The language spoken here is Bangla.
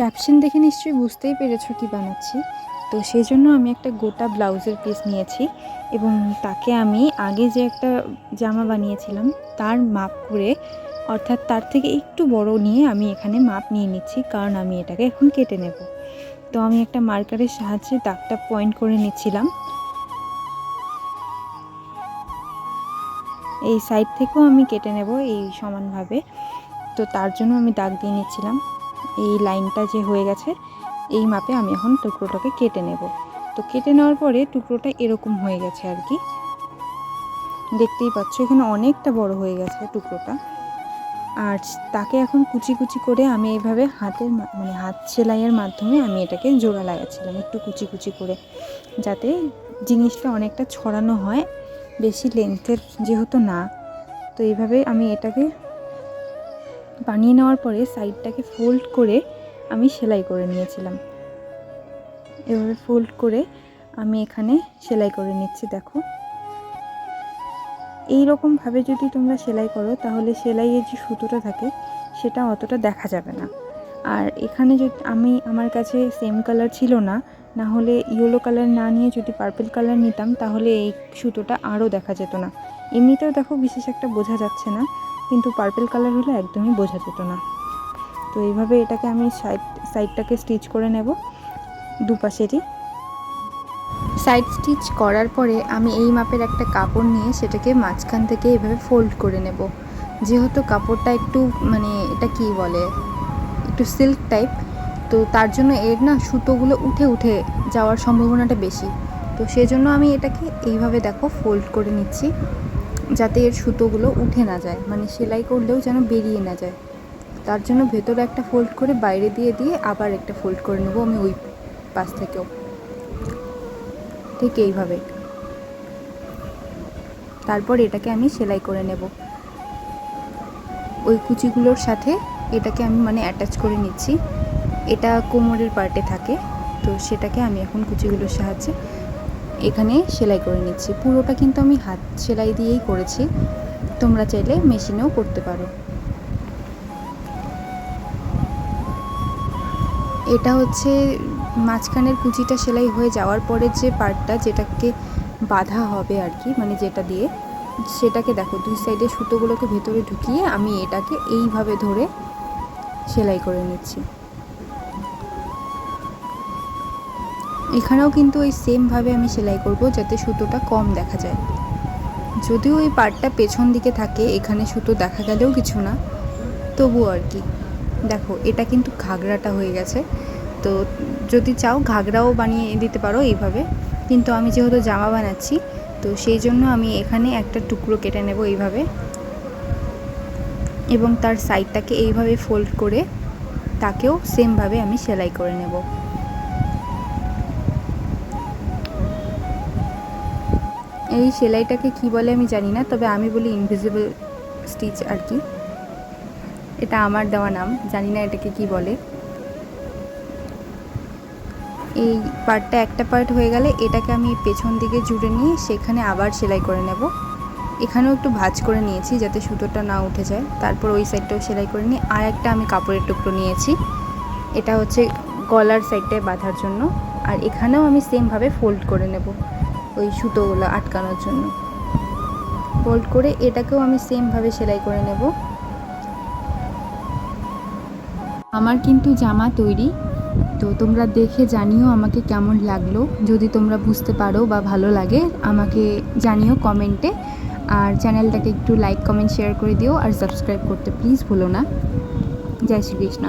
ক্যাপশন দেখে নিশ্চয়ই বুঝতেই পেরেছ কি বানাচ্ছি। তো সেই জন্য আমি একটা গোটা ব্লাউজের পিস নিয়েছি এবং তাকে আমি আগে যে একটা জামা বানিয়েছিলাম, তার মাপ করে, অর্থাৎ তার থেকে একটু বড় নিয়ে আমি এখানে মাপ নিয়ে নিচ্ছি, কারণ আমি এটাকে এখন কেটে নেব। তো আমি একটা মার্কারের সাহায্যে দাগটা পয়েন্ট করে নিচ্ছিলাম। এই সাইড থেকেও আমি কেটে নেব এই সমানভাবে। তো তার জন্য আমি দাগ দিয়ে নিচ্ছিলাম। এই লাইনটা যে হয়ে গেছে, এই মাপে আমি এখন টুকরোটাকে কেটে নেব। তো কেটে নেওয়ার পরে টুকরোটা এরকম হয়ে গেছে আর কি। দেখতেই পাচ্ছ, এখানে অনেকটা বড় হয়ে গেছে টুকরোটা। আর তাকে এখন কুচি কুচি করে আমি এইভাবে হাতের মানে হাত সেলাইয়ের মাধ্যমে আমি এটাকে জোড়া লাগাচ্ছিলাম, একটু কুচি কুচি করে। যাতে জিনিসটা অনেকটা ছড়ানো হয়, বেশি লেন্থের যেহেতু না। তো এইভাবে আমি এটাকে বানিয়ে নেওয়ার পরে সাইডটাকে ফোল্ড করে আমি সেলাই করে নিয়েছিলাম। এভাবে ফোল্ড করে আমি এখানে সেলাই করে নিচ্ছি, দেখো। এই রকমভাবে যদি তোমরা সেলাই করো, তাহলে সেলাইয়ের যে সুতোটা থাকে, সেটা অতটা দেখা যাবে না। আর এখানে যদি আমি, আমার কাছে সেম কালার ছিল না না হলে ইয়েলো কালার না নিয়ে যদি পার্পল কালার নিতাম, তাহলে এই সুতোটা আরও দেখা যেত না। এমনিতেও দেখো বিশেষ একটা বোঝা যাচ্ছে না। কিন্তু পার্পল কালার হলে একদমই বোঝা যেত না। তো এইভাবে এটাকে আমি সাইড সাইডটাকে স্টিচ করে নেব দুপাশেরই। সাইড স্টিচ করার পরে আমি এই মাপের একটা কাপড় নিয়ে সেটাকে মাঝখান থেকে এভাবে ফোল্ড করে নেব। যেহেতু কাপড়টা একটু মানে এটা কি বলে? একটু সিল্ক টাইপ তো তার জন্য এর না সুতোগুলো উঠে উঠে যাওয়ার সম্ভাবনাটা বেশি। তো সেই জন্য আমি এটাকে এইভাবে দেখো ফোল্ড করে নিচ্ছি। যাতে এর সুতোগুলো উঠে না যায়। মানে সেলাই করলেও যেন বেরিয়ে না যায়। তার জন্য ভেতরে একটা ফোল্ড করে বাইরে দিয়ে দিয়ে আবার একটা ফোল্ড করে নেব আমি ওই পাশ থেকেও। ঠিক এইভাবে। তারপর এটাকে আমি সেলাই করে নেব। ওই কুচিগুলোর সাথে এটাকে আমি মানে অ্যাটাচ করে নিচ্ছি। এটা কোমরের পার্টে থাকে, তো সেটাকে আমি এখন কুচিগুলোর সাহায্যে এখানে সেলাই করে নিচ্ছি। পুরোটা কিন্তু আমি হাত সেলাই দিয়েই করেছি। তোমরা চাইলে মেশিনেও করতে পারো। এটা হচ্ছে মাঝখানের কুচিটা সেলাই হয়ে যাওয়ার পরে যে পার্টটা যেটাকে বাঁধা হবে আর কি মানে যেটা দিয়ে, সেটাকে দেখো দুই সাইডে সুতোগুলোকে ভেতরে ঢুকিয়ে আমি এটাকে এইভাবে ধরে সেলাই করে নিচ্ছি। এখানেও কিন্তু ওই সেমভাবে আমি সেলাই করব, যাতে সুতোটা কম দেখা যায়। যদিও এই পার্টটা পেছন দিকে থাকে, এখানে সুতো দেখা গেলেও কিছু না। তবুও আর কি। দেখো, এটা কিন্তু ঘাগরাটা হয়ে গেছে। তো যদি চাও ঘাগরাও বানিয়ে দিতে পারো এইভাবে। কিন্তু আমি যেহেতু জামা বানাচ্ছি, তো সেই জন্য আমি এখানে একটা টুকরো কেটে নেব এইভাবে। এবং তার সাইডটাকে এইভাবে ফোল্ড করে, তাকেও সেমভাবে আমি সেলাই করে নেব। এই সেলাইটাকে কি বলে আমি জানি না, তবে আমি বলি ইনভিজিবল স্টিচ আর কি। এটা আমার দেওয়া নাম, জানি না এটাকে কি বলে। এই পার্টটা একটা পার্ট হয়ে গেলে এটাকে আমি পেছন দিকে জুড়ে নিয়ে সেখানে আবার সেলাই করে নেব। এখানেও একটু ভাজ করে নিয়েছি যাতে সুতোটা না উঠে যায়। তারপর ওই সাইডটাও সেলাই করে নিয়ে আর একটা আমি কাপড়ের টুকরো নিয়েছি। এটা হচ্ছে গলার সাইডটায় বাঁধার জন্য। আর এখানেও আমি সেমভাবে ফোল্ড করে নেব। ওই সুতোগুলো আটকানোর জন্য। ফোল্ড করে এটাকেও আমি সেমভাবে সেলাই করে নেব। আমার কিন্তু জামা তৈরি, তো তোমরা দেখে জানিও আমাকে কেমন লাগল। যদি তোমরা বুঝতে পারো বা ভালো লাগে, আমাকে জানিও কমেন্টে আর চ্যানেলটাকে একটু লাইক কমেন্ট শেয়ার করে দিও। আর সাবস্ক্রাইব করতে প্লিজ ভুলো না। জয় শ্রীকৃষ্ণ